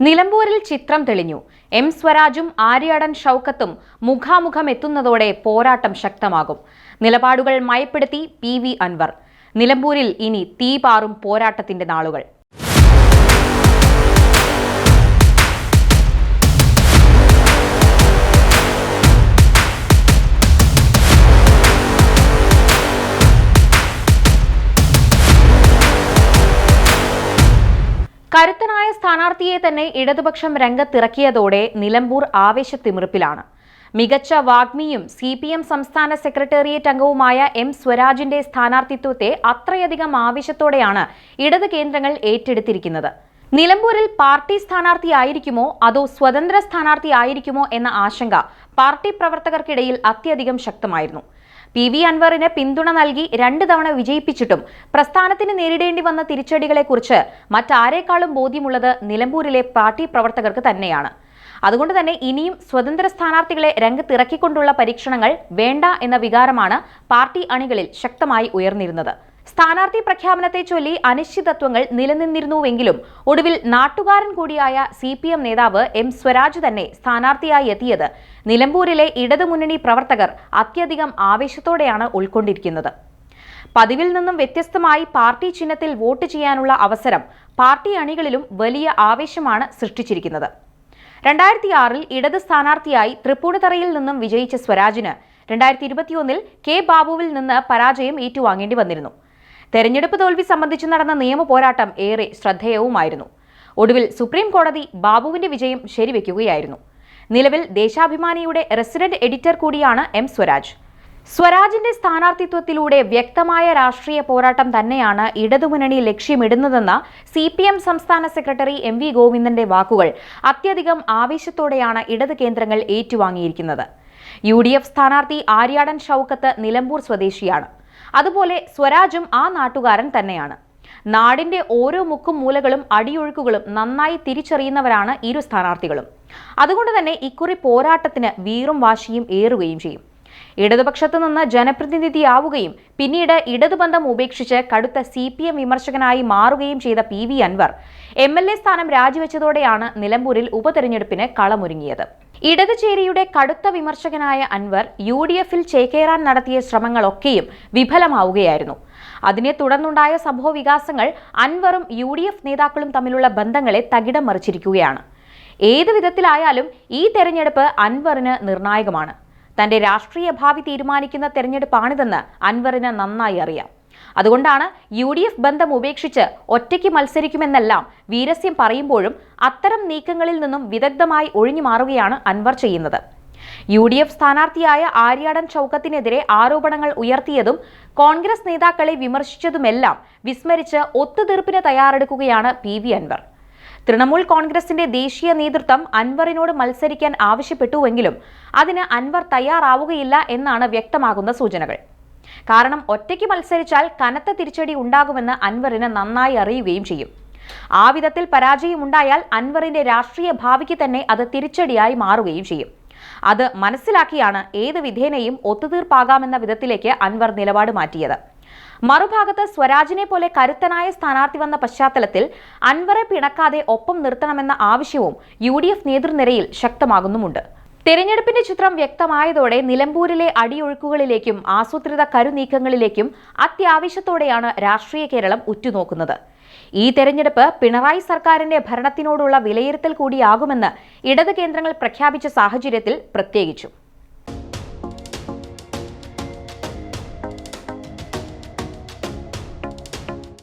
നിലമ്പൂരിൽ ചിത്രം തെളിഞ്ഞു. എം സ്വരാജും ആര്യാടൻ ഷൗക്കത്തും മുഖാമുഖം എത്തുന്നതോടെ പോരാട്ടം ശക്തമാകും. നിലപാടുകൾ മയപ്പെടുത്തി പി വി അൻവർ. നിലമ്പൂരിൽ ഇനി തീപാറും പോരാട്ടത്തിന്റെ നാളുകൾ. കരുത്തനായ സ്ഥാനാർത്ഥിയെ തന്നെ ഇടതുപക്ഷം രംഗത്തിറക്കിയതോടെ നിലമ്പൂർ ആവേശത്തിമിർപ്പിലാണ് മികച്ച വാഗ്മിയും സി പി എം സംസ്ഥാന സെക്രട്ടേറിയറ്റ് അംഗവുമായ എം സ്വരാജിന്റെ സ്ഥാനാർത്ഥിത്വത്തെ അത്രയധികം ആവേശത്തോടെയാണ് ഇടത് കേന്ദ്രങ്ങൾ ഏറ്റെടുത്തിരിക്കുന്നത്. നിലമ്പൂരിൽ പാർട്ടി സ്ഥാനാർത്ഥിയായിരിക്കുമോ അതോ സ്വതന്ത്ര സ്ഥാനാർത്ഥിയായിരിക്കുമോ എന്ന ആശങ്ക പാർട്ടി പ്രവർത്തകർക്കിടയിൽ അത്യധികം ശക്തമായിരുന്നു. പി വി അൻവറിന് പിന്തുണ നൽകി രണ്ടു തവണ വിജയിപ്പിച്ചിട്ടും പ്രസ്ഥാനത്തിന് നേരിടേണ്ടി വന്ന തിരിച്ചടികളെക്കുറിച്ച് മറ്റാരേക്കാളും ബോധ്യമുള്ളത് നിലമ്പൂരിലെ പാർട്ടി പ്രവർത്തകർക്ക് തന്നെയാണ്. അതുകൊണ്ട് തന്നെ ഇനിയും സ്വതന്ത്ര സ്ഥാനാർത്ഥികളെ രംഗത്തിറക്കിക്കൊണ്ടുള്ള പരീക്ഷണങ്ങൾ വേണ്ട എന്ന വികാരമാണ് പാർട്ടി അണികളിൽ ശക്തമായി ഉയർന്നിരുന്നത്. സ്ഥാനാർത്ഥി പ്രഖ്യാപനത്തെ ചൊല്ലി അനിശ്ചിതത്വങ്ങൾ നിലനിന്നിരുന്നുവെങ്കിലും ഒടുവിൽ നാട്ടുകാരൻ കൂടിയായ സി പി എം നേതാവ് എം സ്വരാജ് തന്നെ സ്ഥാനാർത്ഥിയായി എത്തിയത്. നിലമ്പൂരിലെ ഇടതുമുന്നണി പ്രവർത്തകർ അത്യധികം ആവേശത്തോടെയാണ് ഉൾക്കൊണ്ടിരിക്കുന്നത്. പതിവിൽ നിന്നും വ്യത്യസ്തമായി പാർട്ടി ചിഹ്നത്തിൽ വോട്ട് ചെയ്യാനുള്ള അവസരം പാർട്ടി അണികളിലും വലിയ ആവേശമാണ് സൃഷ്ടിച്ചിരിക്കുന്നത്. രണ്ടായിരത്തി ആറിൽ ഇടത് സ്ഥാനാർത്ഥിയായി തൃപ്പൂണിത്തറയിൽ നിന്നും വിജയിച്ച സ്വരാജിന് രണ്ടായിരത്തി ഇരുപത്തിയൊന്നിൽ കെ ബാബുവിൽ നിന്ന് പരാജയം ഏറ്റുവാങ്ങേണ്ടി വന്നിരുന്നു. തെരഞ്ഞെടുപ്പ് തോൽവി സംബന്ധിച്ച് നടന്ന നിയമ പോരാട്ടം ഏറെ ശ്രദ്ധേയവുമായിരുന്നു. ഒടുവിൽ സുപ്രീം കോടതി ബാബുവിന്റെ വിജയം ശരിവെക്കുകയായിരുന്നു. നിലവിൽ ദേശാഭിമാനിയുടെ റെസിഡന്റ് എഡിറ്റർ കൂടിയാണ് എം സ്വരാജ്. സ്വരാജിന്റെ സ്ഥാനാർത്ഥിത്വത്തിലൂടെ വ്യക്തമായ രാഷ്ട്രീയ പോരാട്ടം തന്നെയാണ് ഇടതുമുന്നണി ലക്ഷ്യമിടുന്നതെന്ന സി പി എം സംസ്ഥാന സെക്രട്ടറി എം വി ഗോവിന്ദന്റെ വാക്കുകൾ അത്യധികം ആവേശത്തോടെയാണ് ഇടത് കേന്ദ്രങ്ങൾ ഏറ്റുവാങ്ങിയിരിക്കുന്നത്. യു ഡി എഫ് സ്ഥാനാർത്ഥി ആര്യാടൻ ഷൌക്കത്ത് നിലമ്പൂർ സ്വദേശിയാണ്. അതുപോലെ സ്വരാജും ആ നാട്ടുകാരൻ തന്നെയാണ്. നാടിന്റെ ഓരോ മുക്കും മൂലകളും അടിയൊഴുക്കുകളും നന്നായി തിരിച്ചറിയുന്നവരാണ് ഇരു സ്ഥാനാർത്ഥികളും. അതുകൊണ്ട് തന്നെ ഇക്കുറി പോരാട്ടത്തിന് വീറും വാശിയും ഏറുകയും ചെയ്യും. ഇടതുപക്ഷത്തു നിന്ന് ജനപ്രതിനിധിയാവുകയും പിന്നീട് ഇടതുബന്ധം ഉപേക്ഷിച്ച് കടുത്ത സി പി എം വിമർശകനായി മാറുകയും ചെയ്ത P V Anvar. M L A സ്ഥാനം രാജിവെച്ചതോടെയാണ് നിലമ്പൂരിൽ ഉപതെരഞ്ഞെടുപ്പിന് കളമൊരുങ്ങിയത്. ഇടതുചേരിയുടെ കടുത്ത വിമർശകനായ അൻവർ യു ഡി എഫിൽ ചേക്കേറാൻ നടത്തിയ ശ്രമങ്ങളൊക്കെയും വിഫലമാവുകയായിരുന്നു. അതിനെ തുടർന്നുണ്ടായ സംഭവ വികാസങ്ങൾ അൻവറും യു ഡി എഫ് നേതാക്കളും തമ്മിലുള്ള ബന്ധങ്ങളെ തകിടം മറിച്ചിരിക്കുകയാണ്. ഏത് വിധത്തിലായാലും ഈ തെരഞ്ഞെടുപ്പ് അൻവറിന് നിർണായകമാണ്. തന്റെ രാഷ്ട്രീയ ഭാവി തീരുമാനിക്കുന്ന തെരഞ്ഞെടുപ്പാണിതെന്ന് അൻവറിന് നന്നായി അറിയാം. അതുകൊണ്ടാണ് യു ഡി എഫ് ബന്ധം ഉപേക്ഷിച്ച് ഒറ്റയ്ക്ക് മത്സരിക്കുമെന്നെല്ലാം വീരസ്യം പറയുമ്പോഴും അത്തരം നീക്കങ്ങളിൽ നിന്നും വിദഗ്ധമായി ഒഴിഞ്ഞു മാറുകയാണ് അൻവർ ചെയ്യുന്നത്. യു ഡി എഫ് സ്ഥാനാർത്ഥിയായ ആര്യാടൻ ചൌക്കത്തിനെതിരെ ആരോപണങ്ങൾ ഉയർത്തിയതും കോൺഗ്രസ് നേതാക്കളെ വിമർശിച്ചതുമെല്ലാം വിസ്മരിച്ച് ഒത്തുതീർപ്പിന് തയ്യാറെടുക്കുകയാണ് പി വി അൻവർ. തൃണമൂൽ കോൺഗ്രസിന്റെ ദേശീയ നേതൃത്വം അൻവറിനോട് മത്സരിക്കാൻ ആവശ്യപ്പെട്ടുവെങ്കിലും അതിന് അൻവർ തയ്യാറാവുകയില്ല എന്നാണ് വ്യക്തമാകുന്ന സൂചനകൾ. കാരണം ഒറ്റയ്ക്ക് മത്സരിച്ചാൽ കനത്ത തിരിച്ചടി ഉണ്ടാകുമെന്ന് അൻവറിന് നന്നായി അറിയുകയും ചെയ്യും. ആ വിധത്തിൽ പരാജയമുണ്ടായാൽ അൻവറിന്റെ രാഷ്ട്രീയ ഭാവിക്ക് തന്നെ അത് തിരിച്ചടിയായി മാറുകയും ചെയ്യും. അത് മനസ്സിലാക്കിയാണ് ഏത് വിധേനയും ഒത്തുതീർപ്പാകാമെന്ന വിധത്തിലേക്ക് അൻവർ നിലപാട് മാറ്റിയത്. മറുഭാഗത്ത് സ്വരാജിനെ പോലെ കരുത്തനായ സ്ഥാനാർത്ഥി വന്ന പശ്ചാത്തലത്തിൽ അൻവറെ പിണക്കാതെ ഒപ്പം നിർത്തണമെന്ന ആവശ്യവും യു ഡി എഫ് നേതൃനിരയിൽ ശക്തമാകുന്നുമുണ്ട്. തെരഞ്ഞെടുപ്പിന്റെ ചിത്രം വ്യക്തമായതോടെ നിലമ്പൂരിലെ അടിയൊഴുക്കുകളിലേക്കും ആസൂത്രിത കരുനീക്കങ്ങളിലേക്കും അത്യാവശ്യത്തോടെയാണ് രാഷ്ട്രീയ കേരളം ഉറ്റുനോക്കുന്നത്. ഈ തെരഞ്ഞെടുപ്പ് പിണറായി സർക്കാരിന്റെ ഭരണത്തിനോടുള്ള വിലയിരുത്തൽ കൂടിയാകുമെന്ന് ഇടത് കേന്ദ്രങ്ങൾ പ്രഖ്യാപിച്ച സാഹചര്യത്തിൽ പ്രത്യേകിച്ചും.